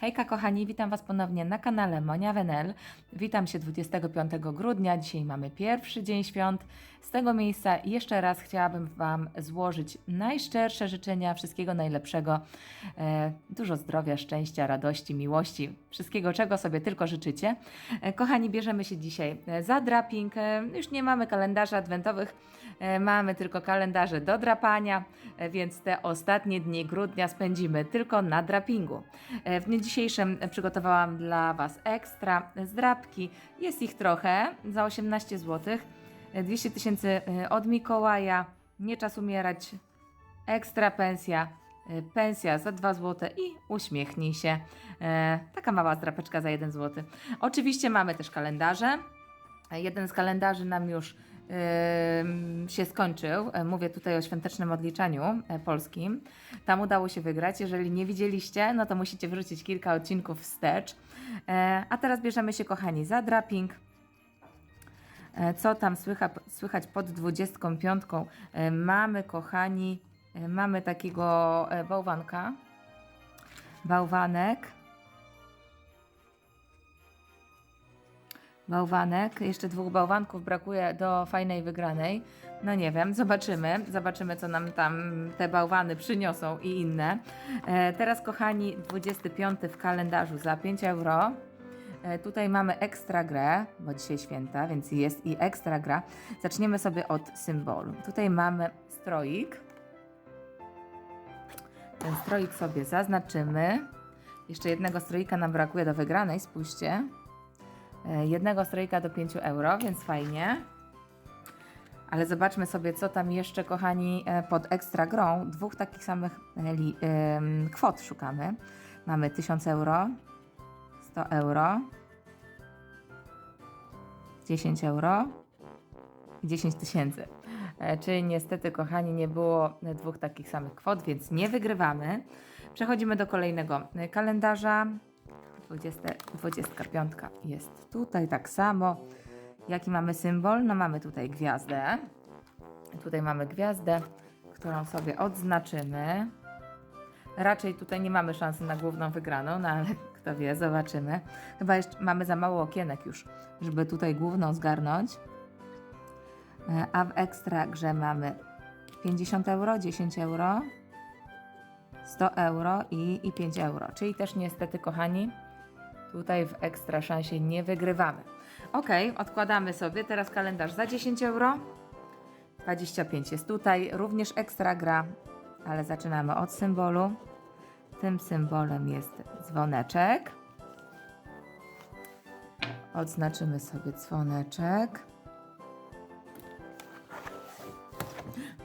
Hejka kochani, witam Was ponownie na kanale Monia Wenel. Witam się 25 grudnia, dzisiaj mamy pierwszy dzień świąt. Z tego miejsca jeszcze raz chciałabym Wam złożyć najszczersze życzenia, wszystkiego najlepszego, e, dużo zdrowia, szczęścia, radości, miłości, wszystkiego czego sobie tylko życzycie. E, kochani, bierzemy się dzisiaj e, za draping. Już nie mamy kalendarzy adwentowych, mamy tylko kalendarze do drapania, więc te ostatnie dni grudnia spędzimy tylko na drapingu. W dniu dzisiejszym przygotowałam dla Was ekstra zdrapki. Jest ich trochę za 18 zł. 200 tysięcy e, od Mikołaja. Nie czas umierać. Ekstra pensja. e, Pensja za 2 zł i uśmiechnij się. E, Taka mała zdrapeczka za 1 zł. Oczywiście mamy też kalendarze. Jeden z kalendarzy nam już się skończył. Mówię tutaj o świątecznym odliczaniu polskim. Tam udało się wygrać. Jeżeli nie widzieliście, no to musicie wrzucić kilka odcinków wstecz. A teraz bierzemy się, kochani, za draping. E, Co tam słycha, słychać pod 25? E, Mamy, kochani, e, mamy takiego bałwanka. Bałwanek. Bałwanek. Jeszcze dwóch bałwanków brakuje do fajnej wygranej. No nie wiem, zobaczymy. Zobaczymy, co nam tam te bałwany przyniosą i inne. Teraz, kochani, 25 w kalendarzu za 5 euro. E, Tutaj mamy ekstra grę, bo dzisiaj święta, więc jest i ekstra gra. Zaczniemy sobie od symbolu. Tutaj mamy stroik. Ten stroik sobie zaznaczymy. Jeszcze jednego stroika nam brakuje do wygranej, spójrzcie. E, Jednego stroika do 5 euro, więc fajnie. Ale zobaczmy sobie, co tam jeszcze, kochani, e, pod ekstra grą. Dwóch takich samych kwot szukamy. Mamy 1000 euro, 100 euro, 10 euro i 10 tysięcy. E, Czyli niestety, kochani, nie było dwóch takich samych kwot, więc nie wygrywamy. Przechodzimy do kolejnego kalendarza. 20, 25 jest tutaj tak samo. Jaki mamy symbol? No mamy tutaj gwiazdę. Tutaj mamy gwiazdę, którą sobie odznaczymy. Raczej tutaj nie mamy szansy na główną wygraną, no ale kto wie, zobaczymy. Chyba jeszcze mamy za mało okienek już, żeby tutaj główną zgarnąć. E, A w ekstra grze mamy 50 euro, 10 euro, 100 euro i, i 5 euro. Czyli też niestety, kochani, tutaj w ekstra szansie nie wygrywamy. Ok, odkładamy sobie teraz kalendarz za 10 euro. 25 jest tutaj, również ekstra gra, ale zaczynamy od symbolu. Tym symbolem jest dzwoneczek. Odznaczymy sobie dzwoneczek.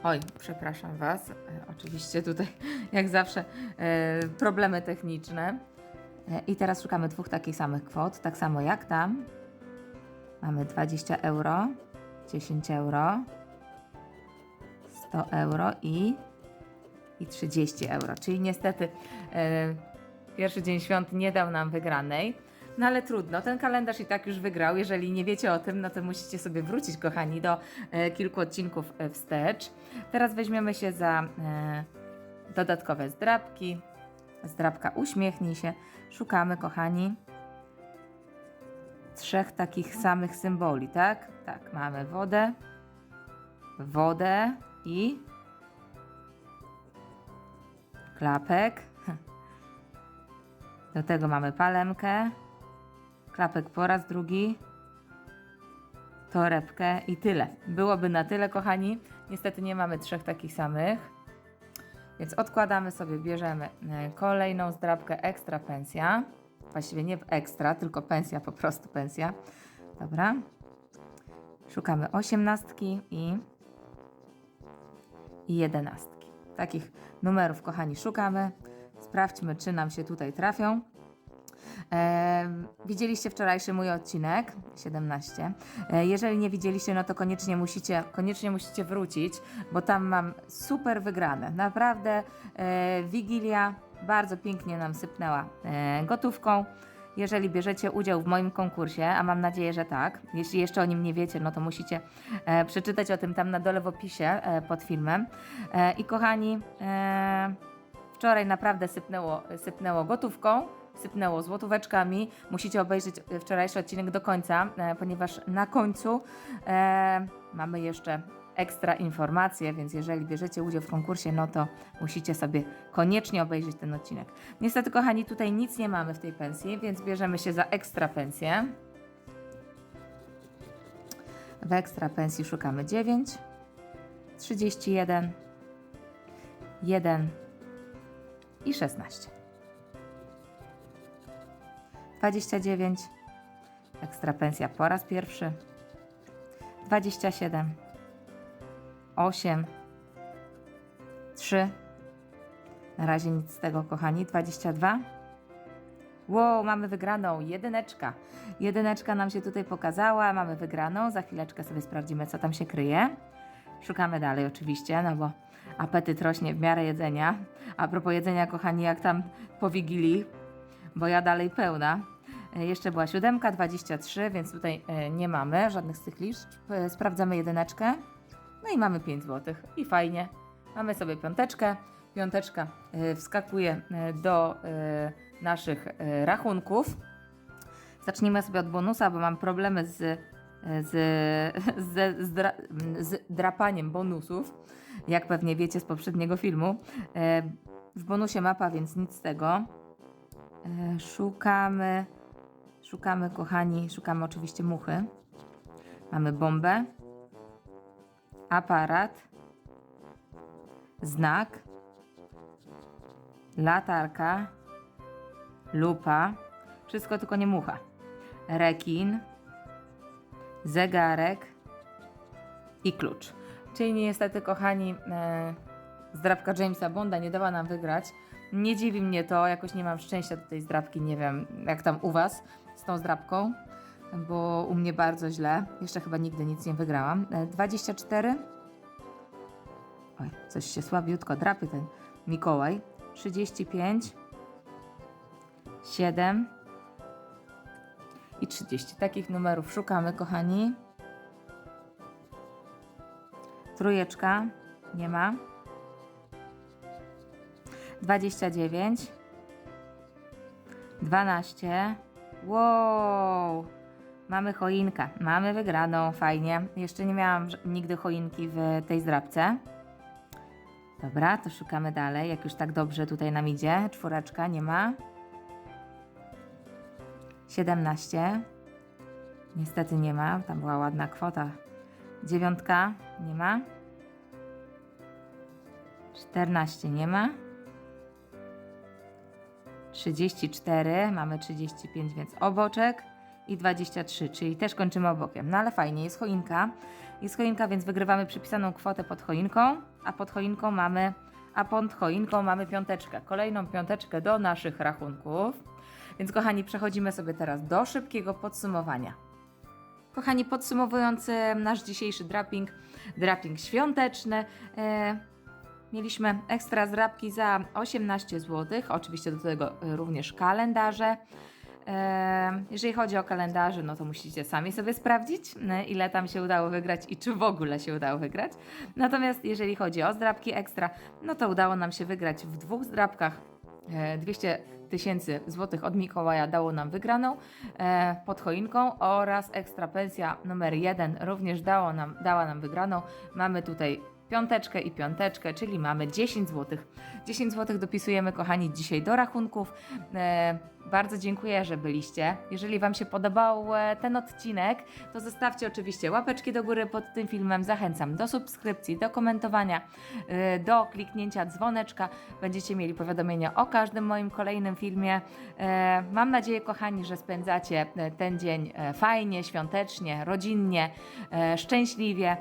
Oj, przepraszam Was. E, Oczywiście tutaj, jak zawsze, e, problemy techniczne. E, I teraz szukamy dwóch takich samych kwot, tak samo jak tam. Mamy 20 euro, 10 euro, 100 euro i, i 30 euro. Czyli niestety e, pierwszy dzień świąt nie dał nam wygranej. No ale trudno, ten kalendarz i tak już wygrał. Jeżeli nie wiecie o tym, no to musicie sobie wrócić, kochani, do e, kilku odcinków e, wstecz. Teraz weźmiemy się za e, dodatkowe zdrabki. Zdrabka uśmiechnij się. Szukamy, kochani, trzech takich samych symboli, tak? Tak, mamy wodę, wodę i klapek. Do tego mamy palemkę, klapek po raz drugi, torebkę i tyle. Byłoby na tyle, kochani. Niestety nie mamy trzech takich samych. Więc odkładamy sobie, bierzemy e, kolejną zdrabkę ekstra pensja. Właściwie nie ekstra, tylko pensja, po prostu pensja. Dobra. Szukamy osiemnastki i, i jedenastki. Takich numerów, kochani, szukamy. Sprawdźmy, czy nam się tutaj trafią. Em, widzieliście wczorajszy mój odcinek 17. E, jeżeli nie widzieliście, no to koniecznie musicie, koniecznie musicie wrócić, bo tam mam super wygrane. Naprawdę e, Wigilia bardzo pięknie nam sypnęła e, gotówką. Jeżeli bierzecie udział w moim konkursie, a mam nadzieję, że tak, jeśli jeszcze o nim nie wiecie, no to musicie e, przeczytać o tym tam na dole w opisie e, pod filmem. E, I kochani, e, wczoraj naprawdę sypnęło, sypnęło gotówką. sypnęło złotóweczkami. Musicie obejrzeć e, wczorajszy odcinek do końca, e, ponieważ na końcu e, mamy jeszcze ekstra informacje, więc jeżeli bierzecie udział w konkursie, no to musicie sobie koniecznie obejrzeć ten odcinek. Niestety, kochani, tutaj nic nie mamy w tej pensji, więc bierzemy się za ekstra pensję. W ekstra pensji szukamy 9, 31, 1 i 16. 29. Ekstra pensja po raz pierwszy. 27. 8. 3. Na razie nic z tego, kochani. 22. Wow, mamy wygraną. Jedyneczka. Jedyneczka nam się tutaj pokazała. Mamy wygraną. Za chwileczkę sobie sprawdzimy, co tam się kryje. Szukamy dalej oczywiście, no bo apetyt rośnie w miarę jedzenia. A propos jedzenia, kochani, jak tam po Wigilii, bo ja dalej pełna. E, Jeszcze była siódemka, 23, więc tutaj e, nie mamy żadnych z tych liczb. Sprawdzamy jedyneczkę. No i mamy 5 zł. I fajnie. Mamy sobie piąteczkę. Piąteczka e, wskakuje e, do e, naszych rachunków. Zacznijmy sobie od bonusa, bo mam problemy z, z, z, z, dra, z drapaniem bonusów, jak pewnie wiecie z poprzedniego filmu. W bonusie mapa, więc nic z tego. Szukamy, szukamy, kochani, szukamy oczywiście muchy. Mamy bombę, aparat, znak, latarka, lupa, wszystko tylko nie mucha. Rekin, zegarek i klucz. Czyli niestety, kochani, e, zdrabka Jamesa Bonda nie dała nam wygrać. Nie dziwi mnie to, jakoś nie mam szczęścia do tej zdrabki, nie wiem jak tam u Was z tą zdrabką, bo u mnie bardzo źle. Jeszcze chyba nigdy nic nie wygrałam. E, 24. Oj, coś się słabiutko drapie ten Mikołaj. 35. 7 i 30. Takich numerów szukamy, kochani. Trójeczka, nie ma. 29. 12. Wow! Mamy choinkę. Mamy wygraną, fajnie. Jeszcze nie miałam nigdy choinki w tej zdrabce. Dobra, to szukamy dalej. Jak już tak dobrze tutaj nam idzie. Czwóreczka, nie ma. 17. Niestety nie ma. Tam była ładna kwota. Dziewiątka, nie ma. 14 nie ma. 34, mamy 35, więc oboczek i 23, czyli też kończymy obokiem. No ale fajnie, jest choinka. Jest choinka, więc wygrywamy przypisaną kwotę pod choinką, a pod choinką mamy, a pod choinką mamy piąteczkę. Kolejną piąteczkę do naszych rachunków. Więc kochani, przechodzimy sobie teraz do szybkiego podsumowania. Kochani, podsumowując nasz dzisiejszy draping, draping świąteczny, e, mieliśmy ekstra zdrapki za 18 zł, oczywiście do tego również kalendarze. E, jeżeli chodzi o kalendarze, no to musicie sami sobie sprawdzić, e, ile tam się udało wygrać i czy w ogóle się udało wygrać. Natomiast jeżeli chodzi o zdrapki ekstra, no to udało nam się wygrać w dwóch zdrapkach. E, 200 tysięcy złotych od Mikołaja dało nam wygraną e, pod choinką oraz ekstra pensja numer jeden również dało nam, dała nam wygraną. Mamy tutaj piąteczkę i piąteczkę, czyli mamy 10 zł. 10 zł dopisujemy, kochani, dzisiaj do rachunków. E, bardzo dziękuję, że byliście. Jeżeli Wam się podobał e, ten odcinek, to zostawcie oczywiście łapeczki do góry pod tym filmem. Zachęcam do subskrypcji, do komentowania, e, do kliknięcia dzwoneczka. Będziecie mieli powiadomienia o każdym moim kolejnym filmie. E, Mam nadzieję, kochani, że spędzacie ten dzień fajnie, świątecznie, rodzinnie, szczęśliwie.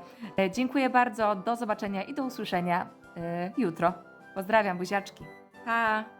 Dziękuję bardzo, do zobaczenia i do usłyszenia jutro. Pozdrawiam, buziaczki. Pa!